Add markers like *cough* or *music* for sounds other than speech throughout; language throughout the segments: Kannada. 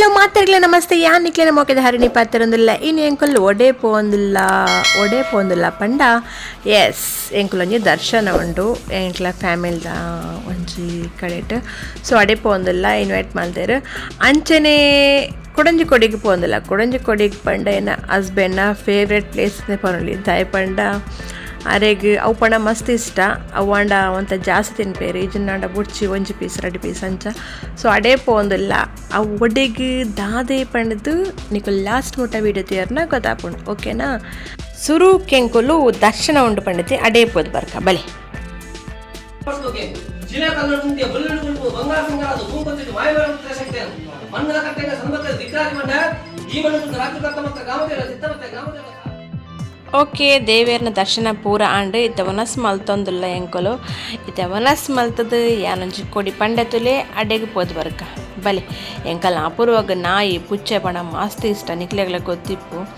ಹಲೋ ಮಾತಾಡಲಿಲ್ಲ ನಮಸ್ತೆ. ಯಾನ್ ನಿಕ್ಲೆನ ಮೋಕೆದ ಹರಿಣಿ ಪಾತ್ರೊಂದಿಲ್ಲ ಇನ್ನು ಎಂಕುಲ್ ಒಡೆ ಪೋಂದಿಲ್ಲ ಒಡೆ ಪೋಂದಿಲ್ಲ ಪಂಡ? ಎಸ್ ಎಂಕುಲ್ ಒಂಜಿ ದರ್ಶನ ಉಂಡು ಎಂಕ್ಲ ಫ್ಯಾಮಿಲ್ದ ಒಂಜಿ ಕಡೆಟ್. ಸೊ ಅಡೆ ಪೋಂದಿಲ್ಲ ಇನ್ವೈಟ್ ಮಾಡ್ತೇರು ಅಂಚನೆ ಕೊಡಂಜಿ ಕೊಡಿಗೆ ಪೋಂದಿಲ್ಲ ಕೊಡಂಜಿ ಕೊಡಿಗೆ ಪಂಡ ಏನ ಹಸ್ಬೆಂಡ್ನ ಫೇವ್ರೆಟ್ ಪ್ಲೇಸ್ ಪೊನಲಿ ದಾಯ್ ಪಂಡ. ಅರೆಗ್ ಅವು ಪಣ ಮಸ್ತ್ ಇಷ್ಟ. ಅವಾಂಡ ಒಂತ ಜಾಸ್ತಿ ತಿನ್ಪೇರು ಈಜಿನಾಂಡ ಬುಡ್ಚಿ ಒಂಜಿ ಪೀಸ್ ಎರಡು ಪೀಸ್ ಅಂಚ. ಸೊ ಅಡೇ ಪೋಂದಿಲ್ಲ ಅವು ಒಡೆಗ್ ದಾದೆ ಪಣದು ನಿಕು ಲಾಸ್ಟ್ ಮುಟ್ಟ ವೀಡಿಯೋ ತೀರ್ನ ಗೊತ್ತಾಪುಂಡು. ಓಕೆನಾ ಸುರು ಕೆಂಕುಲು ದರ್ಶನ ಉಂಡು ಪಂಡಿತಿ. ಅಡೇ ಪೋದು ಬರ್ಕ. ಬಲೆ. ಈ ಮಣ್ಣು ರಾಜ್ಯಕರ್ತ ಮತ್ತು ಸಿದ್ಧ ಮತ್ತೆ ಗಾಮದೇವ ಓಕೆ ದೇವೇರ್ನ ದರ್ಶನ ಪೂರ ಆಂಡ್ ಇತ್ತ ವನಸ್ ಮಲ್ತೊಂದುಲ್ಲ ಎಂಕುಲು. ಇತ್ತ ವನಸ್ ಮಲ್ತದ ಯಾನೊಂಜಿ ಕೊಡಿ ಪಂಡತುಲೆ ಅಡೆಗ್ ಪೋದು ಬರ್ಕ. ಬಲೆ, ಎಂಕಲ್ ಅಪೂರ್ವಾಗ ನಾಯಿ ಪುಚ್ಚೆ ಪಣ ಮಸ್ತ್ ಇಷ್ಟ ನಿಕ್ಲೆಗಳ ಗೊತ್ತಿಪ್ಪು.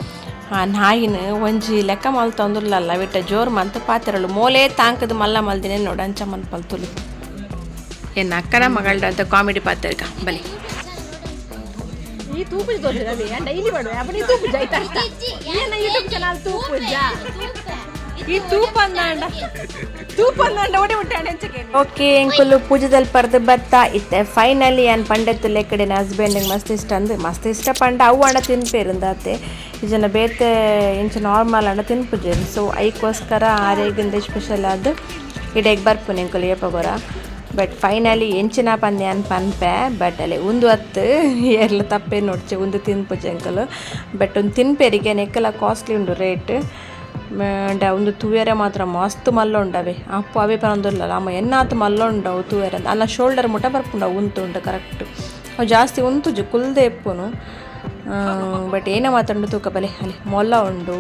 ಆ ನಾಯಿನ ಒಂಜಿ ಲೆಕ್ಕ ಮಲ್ತೊಂದುಲ್ಲ ಬಿಟ್ಟ ಜೋರು ಮಂತ ಪಾತ್ರಳು. ಮೋಲೆ ತಾಂಕದ ಮಲ್ಲ ಮಲ್ದಿನೇ ನೋಡಂಚ ಮಲ್ತುಲು ಏನ್ ಅಕ್ಕನ ಮಗಳದಂತ ಕಾಮಿಡಿ ಪಾತ್ರ ಬಲೆ. ಈ ತೂಪು ಏನ್ ಡೈಲಿ ಮಾಡುವೆ? ಅಪ್ಪ ನೀ ತೂಪು ಜಾಯ್ತಾ ಅಷ್ಟ ಏನ ಯೂಟ್ಯೂಬ್ ಚಾನಲ್ ತೂಪು ಜಾ ಈ ತೂಪ ಅಂದಾಂಡ. ತೂಪ ಅಂದಾಂಡ ಒಡೆ ಮುಟ್ಟೆ ಓಕೆ ಎಂಕುಲು ಪೂಜೆದಲ್ಲಿ ಪರ್ದು ಬರ್ತಾ ಇತ್ತೆ ಫೈನಲಿ ಏನು ಪಂಡತ್ತುಲೆ ಕಡೆ ಹಸ್ಬೆಂಡಿಗೆ ಮಸ್ತ್ ಇಷ್ಟ ಅಂದ್ ಮಸ್ತ್ ಇಷ್ಟ ಪಂಡ ಅವು ಅಣ್ಣ ತಿನ್ಪೇರಿಂದಾತೆ ಇದನ್ನ ಬೇತೆ ಇಂಚ ನಾರ್ಮಲ್ ಅಣ್ಣ ತಿನ್ಪುಜೇರು. ಸೊ ಐಕೋಸ್ಕರ ಆರೇಗಿಂದ ಸ್ಪೆಷಲ್ ಅದು ಇಡೆಗ್ ಬರ್ಪುನೆ ಎಂಕುಲು ಏಪಗೊರ ಬಟ್ ಫೈನಲಿ ಎಂಚಿನ ಪಂದ್ಯ ಅನ್ ಪನ್ಪೆ ಬಟ್ ಅಲ್ಲಿ ಒಂದು ಹತ್ತು *laughs* ಎಲ್ಲ ತಪ್ಪೇ ನೋಡ್ಚೆ, ಒಂದು ತಿನ್ಪುಜೆ ಅಂಕಲು ಬಟ್ ಒಂದು ತಿನ್ಪೇರಿಗೆ ನೆಕ್ಕಲ ಕಾಸ್ಟ್ಲಿ ಉಂಡು ರೇಟ್ ಅಂಡ ಒಂದು ತೂವೆರೆ ಮಾತ್ರ ಮಸ್ತ್ ಮಲ್ಲ ಉಂಡವೆ ಅಪ್ಪು, ಅವೇ ಪರೊಂದುಲ್ಲ ಅಮ್ಮ, ಎನ್ನಾತು ಮಲ್ಲ ಉಂಡವು ತೂವೆರೆ ಅಂತ. ಅಲ್ಲ ಶೋಲ್ಡರ್ ಮುಟ್ಟ ಬರ್ಪುಂಡ ಉಂತು ಉಂಡು ಕರೆಕ್ಟ್ ಅವು ಜಾಸ್ತಿ ಉಂತುಜು ಕುಲ್ದೆ ಎಪ್ಪುನು ಬಟ್ ಏನ ಮಾತಾಡು ತೂಕ ಬಲೆ, ಅಲ್ಲಿ ಮೊಲ ಉಂಡು.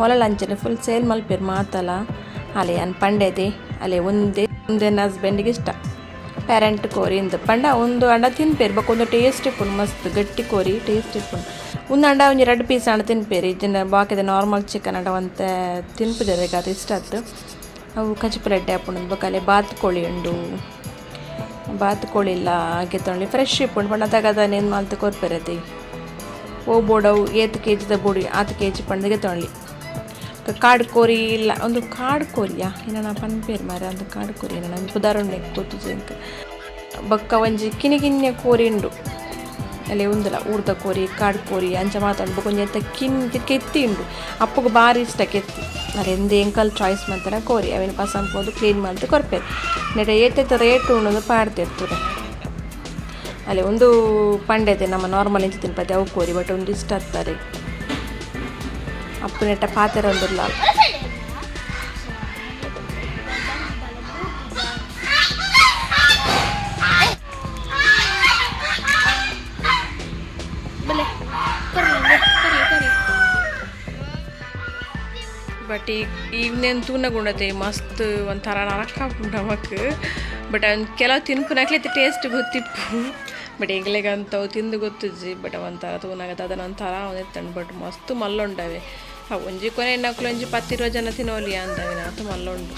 ಮೊಲ ಅಂಚನೆ ಫುಲ್ ಸೇಲ್ ಮಲ್ಪೇರು ಮಾತಲ್ಲ. ಅಲ್ಲಿ ಅನ್ ಪಂಡೆದೆ ಅಲ್ಲಿ ಒಂದೇ ಒಂದೇ ಹಸ್ಬೆಂಡಿಗೆ ಇಷ್ಟ. ಪ್ಯಾರೆಂಟ್ ಅಂತ ಪಂಡ, ಒಂದು ಅಂಡ ತಿನ್ಪೇರು ಒಂದು ಟೇಸ್ಟ್ ಇಪ್ಪುಂಡು ಮಸ್ತ್ ಗಟ್ಟಿ ಕೋರಿ ಟೇಸ್ಟ್ ಇಪ್ಪುಂಡು ಒಂದು ಅಂಡ ಒಂಜಿ ಎರಡು ಪೀಸ್ ಅಂಡ ತಿನ್ಪೇರಿ. ಇದನ್ನ ಬಾಕಿದ ನಾರ್ಮಲ್ ಚಿಕನ್ ಅಂಡ ಒಂತ ತಿನ್ಪಿದ್ರೆ ಅದು ಇಷ್ಟ ಆಯ್ತು ಅವು ಕಚಿಪುಲೆಡ್ಡೆ ಹಾಕೊಂಡು ಬೊಕಲೆ ಬಾತ್ ಕೋಳಿ ಉಂಡು. ಬಾತ್ ಕೋಳಿ ಇಲ್ಲ, ಹಾಗೆ ತೊಗೊಂಡು ಫ್ರೆಶ್ ಇಪ್ಪುಂಡು ಪಂಡ ತಗದ ಏನು ಮಾಲ್ತು ಕೊರ್ಪೆರದಿ ಓ ಬೋಡವು, ಏತ್ ಕೆ ಜಿದ ಬೋಡಿ, ಆತು ಕೆ ಜಿ ಪಂಡಿಗೆ ತೊಗೊಳ್ಳಿ ಕಾಡು ಕೋರಿ ಇಲ್ಲ, ಒಂದು ಕಾಡು ಕೋರಿಯಾ? ಏನ ಪನ್ಪೇರು ಮಾರ ಅದು ಕಾಡು ಕೋರಿ ಏನ ಒಂದು ಪುದಾರುಂಡೆ ಗೊತ್ತು ಜಿಂಕ್ ಬೊಕ್ಕ ಒಂಜಿ ಕಿನಿ ಕಿನ್ಯ ಕೋರಿ ಉಂಡು. ಅಲ್ಲಿ ಉಂದಲ ಊರ್ದ ಕೋರಿ, ಕಾಡು ಕೋರಿ, ಅಂಚ ಮಾತಾಡು ಒಂಜಿ ಎಂತ ಕಿನ್, ಕೆತ್ತಿ ಉಂಡು. ಅಪ್ಪಗೆ ಭಾರಿ ಇಷ್ಟ ಕೆತ್ತಿ. ಅದು ಎಂದೇ ಎಂಕಲ್ ಚಾಯ್ಸ್ ಮಾಡ್ತಾರೆ ಕೋರಿ, ಅವೇನು ಪಸಂಪೋದು ಕ್ಲೀನ್ ಮಾಡ್ತು ಕೊರ್ಪೇರು. ನೆಟ ಏತೈತೆ ರೇಟ್ ಉಣ್ಣೋದು ಪಾಡ್ತಿರ್ತದೆ ಅಲ್ಲಿ ಒಂದು ಪಂಡೆದೆ ನಮ್ಮ ನಾರ್ಮಲ್ ಇಂಚ ತಿನ್ಪತ್ತೆ ಅವು ಕೋರಿ ಬಟ್ ಒಂದು ಇಷ್ಟ ಆಗ್ತಾರೆ ಅಪ್ಪು ನೆಟ್ಟ ಪಾತೆರ ಒಂದಿಲ್ಲ ಬಟ್ ಈಗ ಈವ್ನೇನು ತೂನಗುಂಡತೆ ಮಸ್ತ್ ಒಂಥರ ನರಕ ಉಂಡು ನಮಕ್ ಬಟ್ ಅವ್ನು ಕೆಲವು ತಿನ್ಪುನಕ್ಲೆ ಟೇಸ್ಟ್ ಗೊತ್ತಿಪ್ಪು ಬಟ್ ಈಗಲೇಗಂತವು ತಿಂದು ಗೊತ್ತಿಜ್ಜಿ. ಬಟ್ ಒಂಥರ ತೂನಾಗತ್ತೆ ಅದನ್ನೊಂಥರ ಅವನೇ ತಂದು ಬಟ್ ಮಸ್ತ್ ಮಲ್ಲುಂಡವೆ. ಒಂಜಿ ಕೊನೆ ನಕ್ಲು ಒಂಜಿ ಪತ್ತಿರೋ ಜನ ತಿನ್ನೋಲಿ ಅಂತವೆ ನಾತು ಮಲ್ಲುಂಡು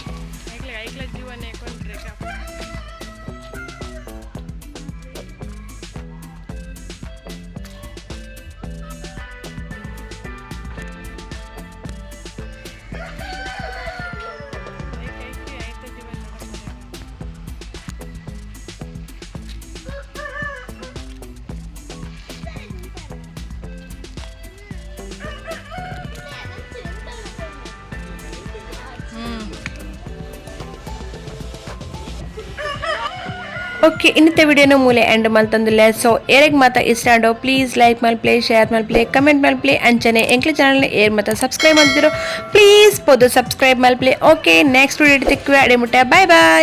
ಓಕೆ ಇನ್ನಿತ ವಿಡಿಯೋನ ಮೂಲೆ ಎಂಡ್ ಮಲ್ತಂದಿಲ್ಲ. ಸೊ ಏರಿಗೆ ಮಾತ್ರ ಇಷ್ಟ ಆಡೋ ಪ್ಲೀಸ್ ಲೈಕ್ ಮೇಲೆ ಪ್ಲೇ ಶೇರ್ ಮಲ್ ಪ್ಲೇ ಕಮೆಂಟ್ ಮೇಲೆ ಪ್ಲೇ ಅಂಚನೆ ಎಂಕ್ಲ ಚಾನಲ್ನ ಏರ್ ಮಾತ್ರ ಸಬ್ಸ್ಕ್ರೈಬ್ ಮಾಡ್ತಿರೋ ಪ್ಲೀಸ್ ಪೋದು ಸಬ್ಸ್ಕ್ರೈಬ್ ಮೇಲೆ ಪ್ಲೇ ಓಕೆ ನೆಕ್ಸ್ಟ್ ವಿಡಿಯೋ ತಿಕ್ಕುವೆ ಅಡೆ ಮುಟ್ಟೆ ಬಾಯ್ ಬಾಯ್